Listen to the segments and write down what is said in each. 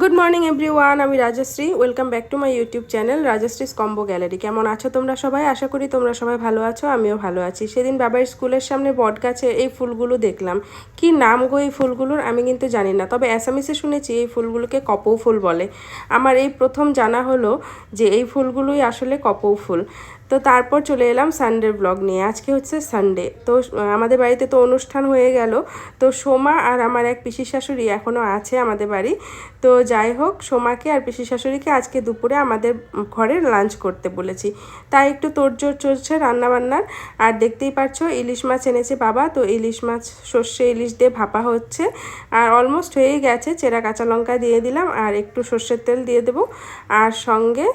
Good morning everyone আমি Rajashree. Welcome back to my YouTube channel Rajashree's combo gallery কেমন আছো তোমরা সবাই? আশা করি তোমরা সবাই ভালো আছো, আমিও ভালো আছি। সেদিন বাবার স্কুলের সামনে বট গাছে এই ফুলগুলো দেখলাম। কি নাম গো এই ফুলগুলোর? আমি কিন্তু জানি না। তবে অ্যাসামিসে শুনেছি এই ফুলগুলোকে কপৌ ফুল বলে। আমার এই প্রথম জানা হলো যে এই ফুলগুলোই আসলে কপৌ ফুল। তো তারপর চলে এলাম সানডের ব্লগ নিয়ে। আজকে হচ্ছে সানডে তো আমাদের বাড়িতে তো অনুষ্ঠান হয়ে গেল। তো সোমা আর আমার এক পিসি শাশুড়ি এখনও আছে আমাদের বাড়ি। তো যাই হোক, সোমাকে আর পিসি শাশুড়িকে আজকে দুপুরে আমাদের ঘরে লাঞ্চ করতে বলেছি। তাই একটু তোড়জোড় চলছে রান্নাবান্নার। আর দেখতেই পাচ্ছ, ইলিশ মাছ এনেছে বাবা। তো ইলিশ মাছ, সর্ষে ইলিশ দিয়ে ভাপা হচ্ছে। আর অলমোস্ট হয়েই গেছে। চেরা কাঁচা লঙ্কা দিয়ে দিলাম। আর একটু সর্ষের তেল দিয়ে দেবো। আর সঙ্গে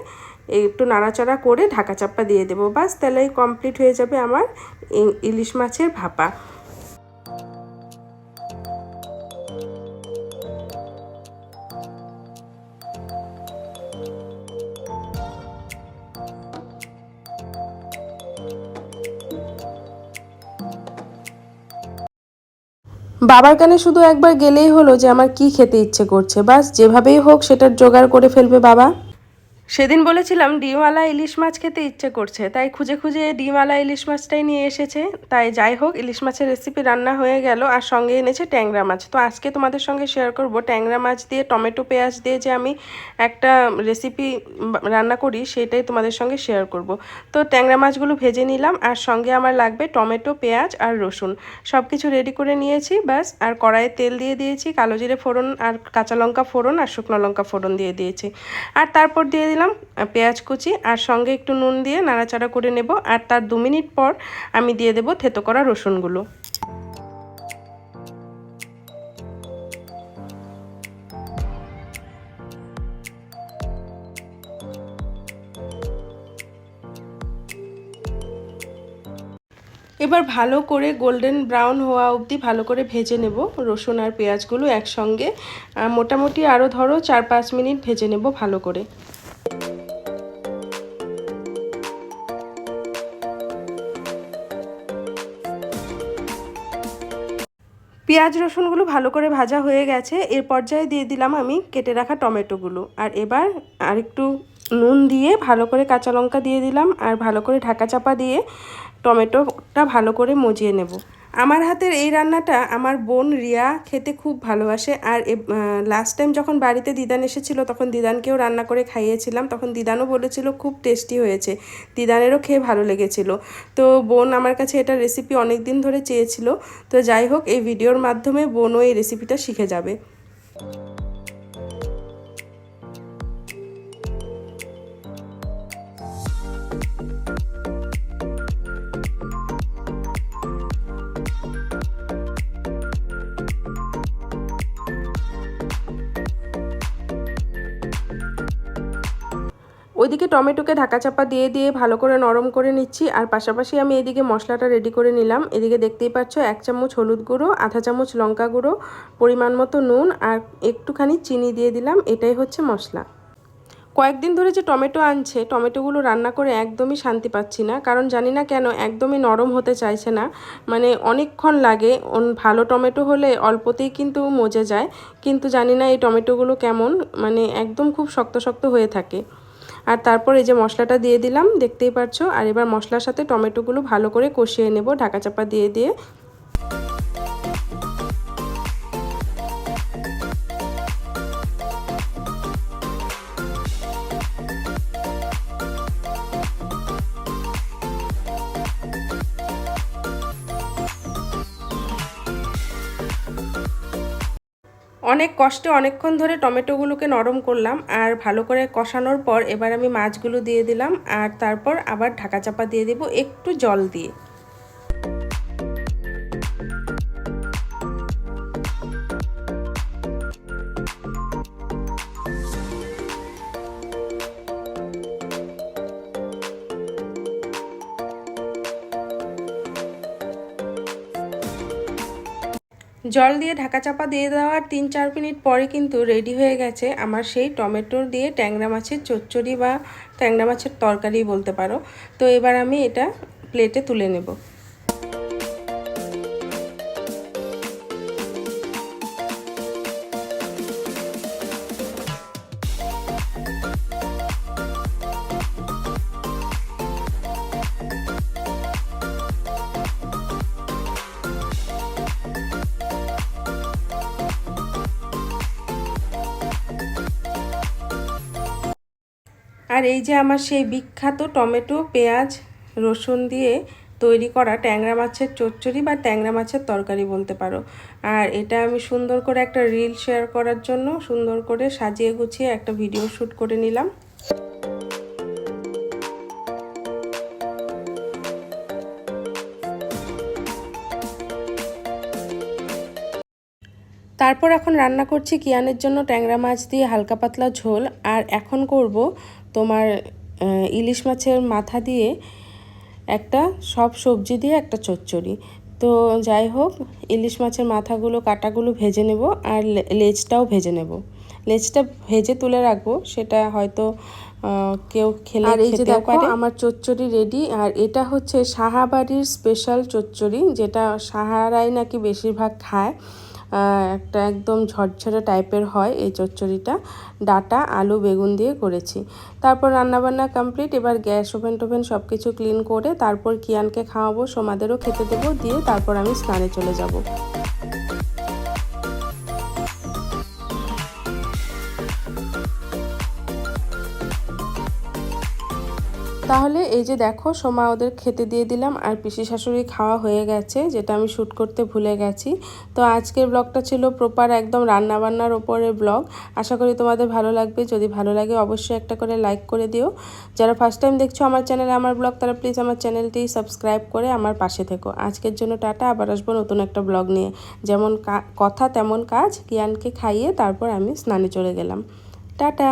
একটু নাড়াচাড়া করে ঢাকা চাপা দিয়ে দেবো। বাস তাহলেই কমপ্লিট হয়ে যাবে আমার ইলিশ মাছের ভাপা। বাবার কানে শুধু একবার গেলেই হলো যে আমার কি খেতে ইচ্ছে করছে। বাস, যেভাবেই হোক সেটার জোগাড় করে ফেলবে বাবা। সেদিন বলেছিলাম ডিমওয়ালা ইলিশ মাছ খেতে ইচ্ছে করছে, তাই খুঁজে খুঁজে ডিমওয়ালা ইলিশ মাছটাই নিয়ে এসেছে। তাই যাই হোক, ইলিশ মাছের রেসিপি রান্না হয়ে গেল আর সঙ্গে এনেছে ট্যাংরা মাছ। তো আজকে তোমাদের সঙ্গে শেয়ার করব ট্যাংরা মাছ দিয়ে, টমেটো, পেঁয়াজ দিয়ে যে আমি একটা রেসিপি রান্না করি, সেটাই তোমাদের সঙ্গে শেয়ার করব। তো ট্যাংরা মাছগুলো ভেজে নিলাম আর সঙ্গে আমার লাগবে টমেটো, পেঁয়াজ আর রসুন। সব কিছু রেডি করে নিয়েছি, ব্যাস। আর কড়াইয়ে তেল দিয়ে দিয়েছি, কালো জিরে ফোড়ন আর কাঁচা লঙ্কা ফোড়ন আর শুকনো লঙ্কা ফোড়ন দিয়ে দিয়েছি। আর তারপর দিয়ে দিলাম পেঁয়াজ কুচি আর সঙ্গে একটু নুন দিয়ে নাড়াচাড়া করে নেব আর তার দু মিনিট পর আমি দিয়ে দেবো থেতো করা রসুনগুলো। এবার ভালো করে গোল্ডেন ব্রাউন হওয়া অবধি ভালো করে ভেজে নেব রসুন আর পেঁয়াজগুলো একসঙ্গে। মোটামুটি আরও ধরো চার পাঁচ মিনিট ভেজে নেব ভালো করে। পেঁয়াজ রসুনগুলো ভালো করে ভাজা হয়ে গেছে। এর পর্যায়ে দিয়ে দিলাম আমি কেটে রাখা টমেটোগুলো। আর এবার আরেকটু নুন দিয়ে ভালো করে কাঁচা লঙ্কা দিয়ে দিলাম। আর ভালো করে ঢাকা চাপা দিয়ে টমেটোটা ভালো করে মজিয়ে নেব। আমার হাতের এই রান্নাটা আমার বোন রিয়া খেতে খুব ভালোবাসে আর লাস্ট টাইম যখন বাড়িতে দিদান এসেছিল তখন দিদানকেও রান্না করে খাইয়েছিলাম, তখন দিদানও বলেছিল খুব টেস্টি হয়েছে, দিদানেরও খেয়ে ভালো লেগেছিল। তো বোন আমার কাছে এটা রেসিপি অনেক দিন ধরে চেয়েছিল, তো যাই হোক এই ভিডিওর মাধ্যমে বোনও এই রেসিপিটা শিখে যাবে। ওইদিকে টমেটোকে ঢাকা চাপা দিয়ে দিয়ে ভালো করে নরম করে নিচ্ছি, আর পাশাপাশি আমি এদিকে মশলাটা রেডি করে নিলাম। এদিকে দেখতেই পাচ্ছ, এক চামচ হলুদ গুঁড়ো, আধা চামচ লঙ্কা গুঁড়ো, পরিমাণ মতো নুন, আর একটুখানি চিনি দিয়ে দিলাম। এটাই হচ্ছে মশলা। কয়েকদিন ধরে যে টমেটো আনছে, টমেটোগুলো রান্না করে একদমই শান্তি পাচ্ছি না, কারণ জানি না কেন একদমই নরম হতে চাইছে না। মানে অনেকক্ষণ লাগে ভালো টমেটো হলে অল্পতেই কিন্তু মজে যায়, কিন্তু জানি না এই টমেটোগুলো কেমন মানে একদম খুব শক্ত শক্ত হয়ে থাকে। আর তারপর এই যে মশলাটা দিয়ে দিলাম, দেখতেই পাচ্ছ আর এবার মশলার সাথে টমেটোগুলো ভালো করে কষিয়ে নেব। ঢাকা চাপা দিয়ে দিয়ে অনেক কষ্টে অনেকক্ষণ ধরে টমেটোগুলোকে নরম করলাম আর ভালো করে কষানোর পর এবার আমি মাছগুলো দিয়ে দিলাম আর তারপর আবার ঢাকা চাপা দিয়ে দেব একটু জল দিয়ে। জল দিয়ে ঢাকা চাপা দিয়ে দেওয়ার তিন চার মিনিট পরে কিন্তু রেডি হয়ে গেছে আমার সেই টমেটোর দিয়ে ট্যাংরা মাছের চচ্চড়ি বা ট্যাংরা মাছের তরকারি বলতে পারো। তো এবার আমি এটা প্লেটে তুলে নেব। আর এই যে আমার সেই বিখ্যাত টমেটো, পেঁয়াজ, রসুন দিয়ে তৈরি করা ট্যাংরা মাছের চচ্চড়ি বা ট্যাংরা মাছের তরকারি বলতে পারো। আর এটা আমি সুন্দর করে একটা রিল শেয়ার করার জন্য সুন্দর করে সাজিয়ে গুছিয়ে একটা ভিডিও শ্যুট করে নিলাম। তারপর এখন রান্না করছি কিয়ানের জন্য ট্যাংরা মাছ দিয়ে হালকা পাতলা ঝোল। আর এখন করব তোমার ইলিশ মাছের মাথা দিয়ে একটা সব সবজি দিয়ে একটা চচ্চড়ি। তো যাই হোক ইলিশ মাছের মাথাগুলো কাটাগুলো ভেজে নেব আর লেজটাও ভেজে নেব। লেজটা ভেজে তুলে রাখব সেটা হয়তো কেউ খেলে আর এই যে দেখো, আমার চচ্চড়ি রেডি আর এটা হচ্ছে সাহাবাড়ির স্পেশাল চচ্চড়ি যেটা সাহারাই নাকি বেশিরভাগ খায়। একটা একদম ঝরঝরে টাইপের হয় এই চচ্চড়িটা। ডাটা, আলু, বেগুন দিয়ে করেছি। তারপর রান্নাবান্না কমপ্লিট এবার গ্যাস ওভেন টোভেন সব কিছু ক্লিন করে তারপর কিয়ানকে খাওয়াবো, সোমাদেরও খেতে দেবো, দিয়ে তারপর আমি স্নানে চলে যাব। তাহলে এই যে দেখো, সোমা ওদের খেতে দিয়ে দিলাম আর পিসি শাশুড়ি খাওয়া হয়ে গেছে, যেটা আমি শ্যুট করতে ভুলে গেছি। তো আজকের ব্লগটা ছিল প্রপার একদম রান্না বান্নার ওপরের ব্লগ। আশা করি তোমাদের ভালো লাগবে। যদি ভালো লাগে অবশ্যই একটা করে লাইক করে দিও। যারা ফার্স্ট টাইম দেখছ আমার চ্যানেলে আমার ব্লগ, তারা প্লিজ আমার চ্যানেলটি সাবস্ক্রাইব করে আমার পাশে থেকো। আজকের জন্য টাটা, আবার আসব নতুন একটা ব্লগ নিয়ে। যেমন কথা তেমন কাজ কিয়ানকে খাইয়ে তারপর আমি স্নানে চলে গেলাম। টাটা!